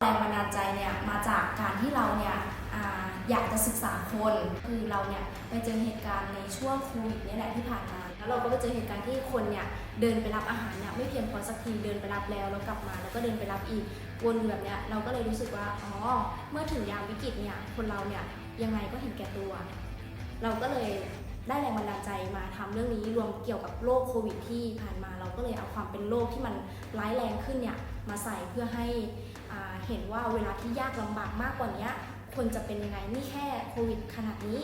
แรงบันดาลใจเนี่ยมาจากการที่เราเนี่ยออยากจะศึกษาคนคือเราเนี่ยไปเจอเหตุการณ์ในช่วงโควิดเนี่ยแหละที่ผ่านมา แล้วเราก็ไปเจอเหตุการณ์ที่คนเนี่ยเดินไปรับอาหารเนี่ยไม่เพียงพอสักทีเดินไปรับแล้วแล้วกลับมา แล้วก็เดินไปรับอีกวนแบบเนี้ยเราก็เลยรู้สึกว่าอ๋อเมื่อถึงยามวิกฤตเนี่ยคนเราเนี่ยยังไงก็เห็นแก่ตัว เราก็เลย ได้แรงบันดาลใจมาทำเรื่องนี้รวมเกี่ยวกับโรคโควิดที่ผ่านมาเราก็เลยเอาความเป็นโรคที่มันร้ายแรงขึ้นเนี่ยมาใส่เพื่อให้เห็นว่าเวลาที่ยากลำบากมากกว่านี้คนจะเป็นยังไงนี่แค่โควิดขนาดนี้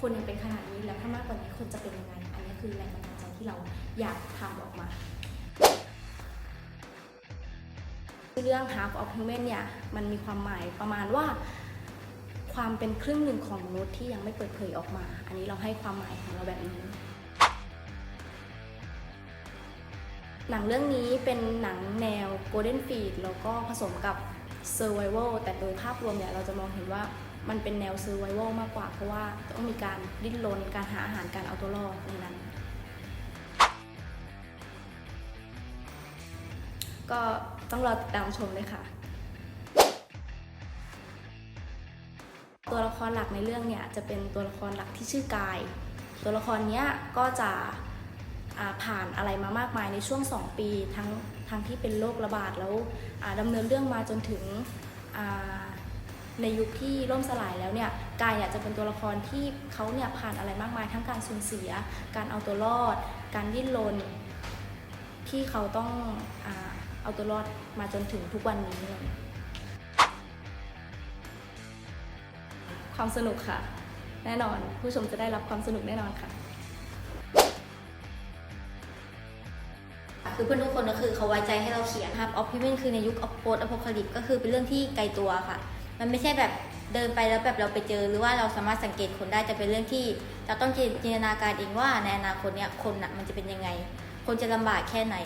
คนยังเป็นขนาดนี้แล้วถ้ามากกว่านี้คนจะเป็นยังไง อันนี้คือแรงบันดาลใจที่เราอยากทำออกมาเรื่อง half of human เนี่ยมันมีความหมายประมาณว่า ความเป็นครึ่งหนึ่งของมนุษย์ที่ยังไม่เปิดเผยออกมา อันนี้เราให้ความหมายของเราแบบนี้ หนังเรื่องนี้เป็นหนังแนว Golden Feed แล้วก็ผสมกับ Survival แต่โดยภาพรวมเนี่ยเราจะมองเห็นว่ามันเป็นแนว Survival มากกว่า เพราะว่าต้องมีการดิ้นรนการหาอาหารการเอาตัวรอดในนั้น ก็ต้องรอติดตามชมเลยค่ะ ตัวละครหลักในเรื่องเนี่ยจะเป็นตัวละครหลักที่ชื่อกาย ตัวละครเนี้ยก็จะผ่านอะไรมามากมายในช่วง 2 ปีทั้งทั้งที่เป็นโรคระบาดแล้วอ่าดำเนินเรื่องมาจนถึงในยุคที่ล่มสลายแล้วเนี่ยกายเนี่ยจะเป็นตัวละครที่เขาเนี่ยผ่านอะไรมากมาย ทั้งการสูญเสีย การเอาตัวรอด การดิ้นรนที่เขาต้องอเอาตัวรอดมาจนถึงทุกวันนี้เลย ความสนุกค่ะ แน่นอนผู้ชมจะได้รับความสนุกแน่นอนค่ะ คือเพื่อนทุกคนก็คือเขาไว้ใจให้เราเขียนครับออฟพิเมนคือในยุคออฟโพสอพอคลิปก็คือเป็นเรื่องที่ไกลตัวค่ะ มันไม่ใช่แบบเดินไปแล้วแบบเราไปเจอหรือว่าเราสามารถสังเกตคนได้จะเป็นเรื่องที่เราต้องจินตนาการเองว่าในอนาคตเนี่ยคนน่ะมันจะเป็นยังไง คนจะลำบากแค่ไหน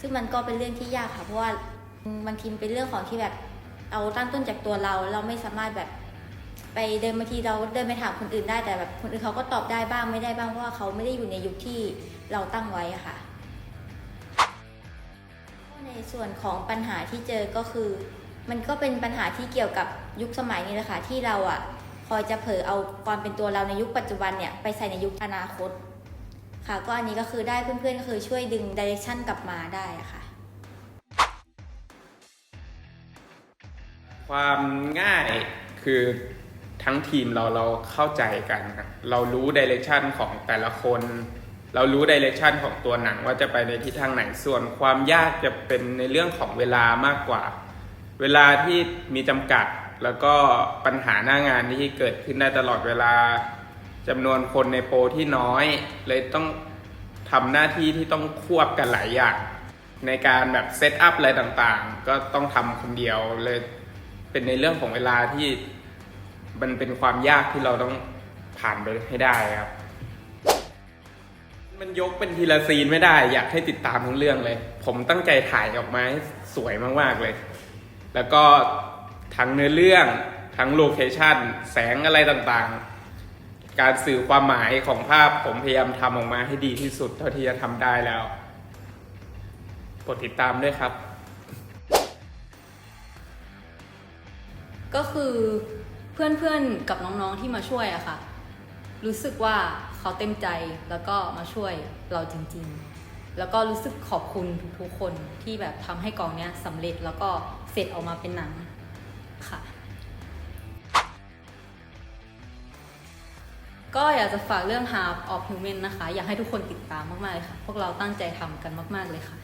ซึ่งมันก็เป็นเรื่องที่ยากค่ะเพราะว่าบางทีเป็นเรื่องของที่แบบเอาตั้งต้นจากตัวเรา เราไม่สามารถแบบ ไปเดินบางทีเราเดินไปถามคนอื่นได้แต่แบบคนอื่นเขาก็ตอบได้บ้างไม่ได้บ้างเพราะว่าเขาไม่ได้อยู่ในยุคที่เราตั้งไว้อะค่ะ ในส่วนของปัญหาที่เจอก็คือ มันก็เป็นปัญหาที่เกี่ยวกับยุคสมัยนี้แหละค่ะที่เราอะคอยจะเผลอเอาความเป็นตัวเราในยุคปัจจุบันเนี่ยไปใส่ในยุคอนาคต ค่ะ ก็อันนี้ก็คือได้เพื่อนๆก็คือช่วยดึงดิเรกชันกลับมาได้อะค่ะความง่ายคือ ทั้งทีมเราเราเข้าใจกันเรารู้ดิเรกชันของแต่ละคน เรารู้ดิเรกชันของตัวหนังว่าจะไปในทิศทางไหนส่วนความยากจะเป็นในเรื่องของเวลามากกว่า เวลาที่มีจำกัดแล้วก็ปัญหาหน้างานที่เกิดขึ้นได้ตลอดเวลาจำนวนคนในโปรที่น้อย เลยต้องทำหน้าที่ที่ต้องควบกันหลายอย่าง ในการแบบเซตอัพอะไรต่างๆ ก็ต้องทำคนเดียวเลยเป็นในเรื่องของเวลาที่ มันเป็นความยากที่เราต้องผ่านไปให้ได้ครับ มันยกเป็นทีละซีนไม่ได้ อยากให้ติดตามทั้งเรื่องเลย ผมตั้งใจถ่ายออกมาให้สวยมากๆเลย แล้วก็ทั้งเนื้อเรื่องทั้งโลเคชั่นแสงอะไรต่างๆ การสื่อความหมายของภาพผมพยายามทำออกมาให้ดีที่สุดเท่าที่จะทำได้แล้ว กดติดตามด้วยครับ ก็คือ เพื่อนๆกับน้องๆที่มาช่วยอะค่ะ รู้สึกว่าเขาเต็มใจแล้วก็มาช่วยเราจริงๆ แล้วก็รู้สึกขอบคุณทุกๆคนที่แบบทำให้กองเนี้ยสำเร็จแล้วก็เสร็จออกมาเป็นหนังค่ะ ก็อยากจะฝากเรื่อง Half of Human นะคะ อยากให้ทุกคนติดตามมากๆเลยค่ะ พวกเราตั้งใจทำกันมากๆเลยค่ะ